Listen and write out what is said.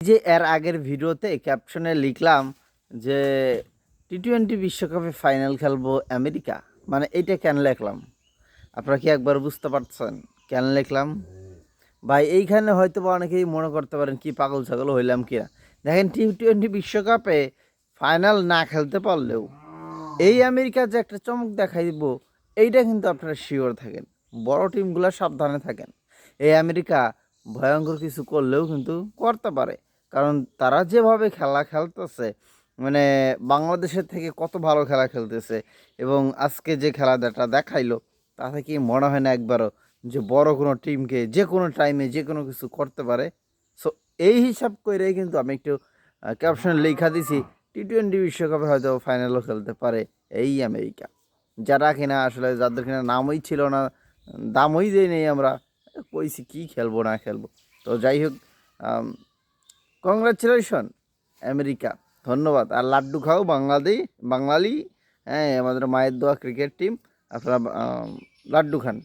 যে এর আগের ভিডিওতে ক্যাপশনে লিখলাম যে টি টোয়েন্টি বিশ্বকাপে ফাইনাল খেলব আমেরিকা। মানে এইটা কেন লিখলাম? আপনারা কি একবার বুঝতে পারছেন কেন লিখলাম? ভাই, এইখানে হয়তো বা অনেকেই মনে করতে পারেন, কি পাগল ছাগল হইলাম কিনা? দেখেন টি টোয়েন্টি বিশ্বকাপে ফাইনাল না খেলতে পারলেও এই আমেরিকা যে একটা চমক দেখাই দিব এইটা কিন্তু আপনারা শিওর থাকেন। বড় টিমগুলো সাবধানে থাকেন। এই আমেরিকা ভয়ঙ্কর কিছু করলেও কিন্তু করতে পারে। কারণ তারা যেভাবে খেলা খেলতেছে মানে বাংলাদেশের থেকে কত ভালো খেলা খেলতেছে এবং আজকে যে খেলাটা দেখাইলো, তাতে কি মনে হয় না একবারও যে বড় কোনো টিমকে যে কোনো টাইমে যে কোনো কিছু করতে পারে? সো এই হিসাব করেই কিন্তু আমি একটু ক্যাপশন লেখা দিছি টি টোয়েন্টি বিশ্বকাপে হয়তো ফাইনালও খেলতে পারে এই আমেরিকা। যারা কিনা আসলে যাদের কিনা নামই ছিল না, দামই দেই নেই আমরা, কইছি কি খেলব না খেলব। তো যাই হোক কংগ্রাচুলেশন আমেরিকা ধন্যবাদ। আর লাড্ডু খাও বাংলাদেশ বাঙালি হ্যাঁ আমাদের মায়ের দোয়া ক্রিকেট টিম আপনারা লাড্ডু খান।